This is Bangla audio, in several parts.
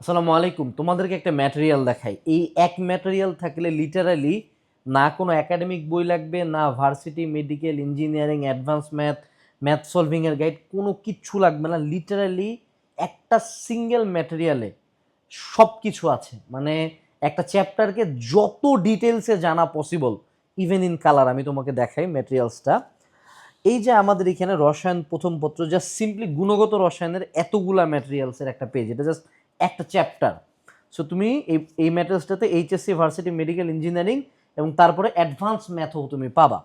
আসসালামু আলাইকুম। তোমাদেরকে একটা ম্যাটেরিয়াল দেখাই। এই এক ম্যাটেরিয়াল থাকলে লিটারালি না কোনো একাডেমিক বই লাগবে, না varsity medical engineering advance math math সলভিংয়ের guide কোনো কিচ্ছু লাগবে না। লিটারালি একটা সিঙ্গেল ম্যাটেরিয়ালে সব কিছু আছে। মানে একটা চ্যাপ্টারকে যত ডিটেলসে জানা পসিবল ইভেন ইন কালার আমি তোমাকে দেখাই ম্যাটেরিয়ালসটা এই যে আমাদের এখানে রসায়ন প্রথম পত্র জাস্ট সিম্পলি গুণগত রসায়নের এতগুলা ম্যাটেরিয়ালসের একটা পেজ এটা জাস্ট একটা চ্যাপ্টার সো তুমি এই এই ম্যাটেরিয়ালসটাতে এইচএসসি ভার্সিটি মেডিকেল ইঞ্জিনিয়ারিং এবং তারপরে অ্যাডভান্স ম্যাথও তুমি পাবা।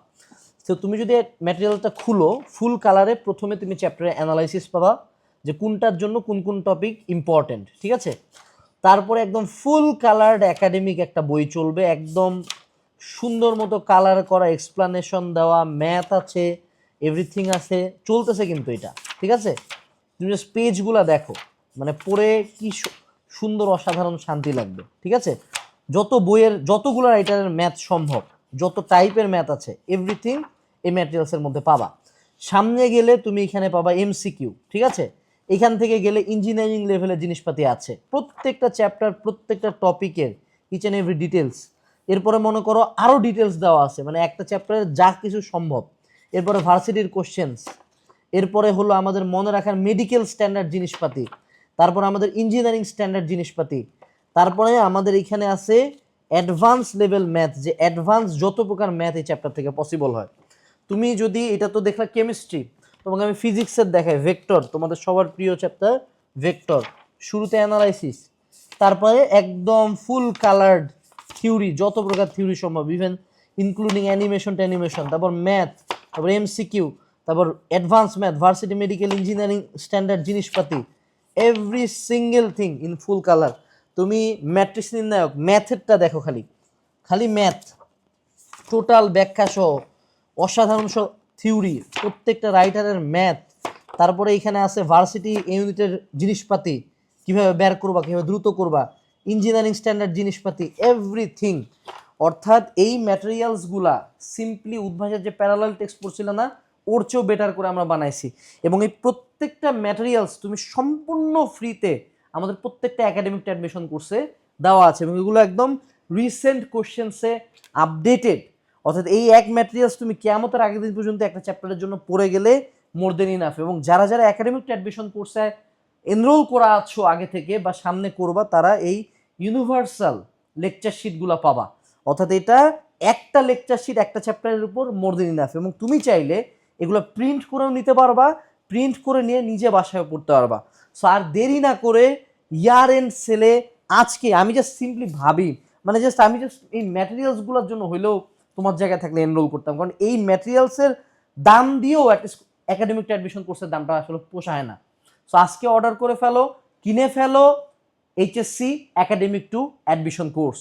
তো তুমি যদি ম্যাটেরিয়ালটা খুলো ফুল কালারে প্রথমে তুমি চ্যাপ্টারে অ্যানালাইসিস পাবা যে কোনটার জন্য কোন কোন টপিক ইম্পর্টেন্ট ঠিক আছে? তারপরে একদম ফুল কালার্ড একাডেমিক একটা বই চলবে, একদম সুন্দর মতো কালার করা এক্সপ্লানেশন দেওয়া ম্যাথ আছে এভরিথিং আছে, চলতেছে কিন্তু এটা, ঠিক আছে? তুমি জাস্ট পেজগুলো দেখো। মানে পড়ে কি সুন্দর অসাধারণ শান্তি লাগবে, ঠিক আছে? যত বইয়ের, যতগুলো রাইটারের ম্যাথ সম্ভব, যত টাইপের ম্যাথ আছে এভরিথিং এই ম্যাটেরিয়ালসের মধ্যে পাবা। সামনে গেলে তুমি এখানে পাবা এমসিকিউ ঠিক আছে? এখান থেকে গেলে ইঞ্জিনিয়ারিং লেভেলের জিনিসপাতি আছে। প্রত্যেকটা চ্যাপ্টার প্রত্যেকটা টপিকের ইচ অ্যান্ড এভরি ডিটেলস এরপরে মনে করো আরও ডিটেলস দেওয়া আছে মানে একটা চ্যাপ্টারের যা কিছু সম্ভব। এরপরে ভার্সিটির কোশ্চেন্স এরপরে হলো আমাদের মনে রাখার মেডিকেল স্ট্যান্ডার্ড জিনিসপাতি। তারপর আমাদের ইঞ্জিনিয়ারিং স্ট্যান্ডার্ড জিনিসপাতি। তারপরে আমাদের এখানে আছে অ্যাডভান্স লেভেল ম্যাথ যে অ্যাডভান্স যত প্রকার ম্যাথ এই চ্যাপ্টার থেকে পসিবল হয়। তুমি যদি, এটা তো দেখলা কেমিস্ট্রি তোমাকে আমি ফিজিক্সের দেখাই ভেক্টর তোমাদের সবার প্রিয় চ্যাপ্টার ভেক্টর শুরুতে অ্যানালাইসিস তারপরে একদম ফুল কালার্ড থিওরি যত প্রকার থিওরি সম্ভব ইভেন ইনক্লুডিং অ্যানিমেশন ট্যানিমেশন তারপর ম্যাথ তারপর এমসিকিউ তারপর advance math varsity medical engineering standard জিনিসপাতি every single thing in full colour তুমি ম্যাট্রিক্স নির্ণায়ক ম্যাথেরটা দেখো খালি। খালি ম্যাথ টোটাল ব্যাখ্যা সহ, অসাধারণ সব থিওরি প্রত্যেকটা রাইটারের ম্যাথ তারপরে এখানে আছে ভার্সিটি ইউনিটের জিনিসপাতি, কীভাবে বের করবা, কীভাবে দ্রুত করবা। ইঞ্জিনিয়ারিং স্ট্যান্ডার্ড জিনিসপাতি এভরিথিং অর্থাৎ এই ম্যাটেরিয়ালসগুলা সিম্পলি উদ্ভাসের যে প্যারালাল টেক্সট পড়ছিল না ওর চেয়েও বেটার করে আমরা বানাইছি। এবং এই প্রত্যেকটা ম্যাটেরিয়ালস তুমি সম্পূর্ণ ফ্রিতে আমাদের প্রত্যেকটা একাডেমিক অ্যাডমিশন কোর্সে দেওয়া আছে এবং এগুলো একদম রিসেন্ট কোশ্চেন্সে আপডেটেড অর্থাৎ এই এক ম্যাটেরিয়ালস তুমি কেমতের আগের দিন পর্যন্ত একটা চ্যাপ্টারের জন্য পড়ে গেলে মোর দেন ইনাফ এবং যারা যারা একাডেমিক অ্যাডমিশন কোর্সে এনরোল করা আছো আগে থেকে বা সামনে করবা, তারা এই ইউনিভার্সাল লেকচার শিটগুলো পাবা। অর্থাৎ এটা একটা লেকচার শিট একটা চ্যাপ্টারের উপর মোর দেন ইনাফ এবং তুমি চাইলে এগুলো প্রিন্ট করেও নিতে পারবা প্রিন্ট করে নিয়ে নিজে বাসায় পড়তে পারবা। সো আর দেরি না করে ইয়ার এন্ড সেলে আজকে আমি জাস্ট সিম্পলি ভাবি মানে জাস্ট আমি জাস্ট এই ম্যাটেরিয়ালসগুলোর জন্য হইলেও তোমার জায়গায় থাকলে এনরোল করতাম। কারণ এই ম্যাটেরিয়ালসের দাম দিয়েও একাডেমিক অ্যাডমিশন কোর্সের দামটা আসলে পোষায় না। সো আজকে অর্ডার করে ফেলো, কিনে ফেলো HSC academic to admission course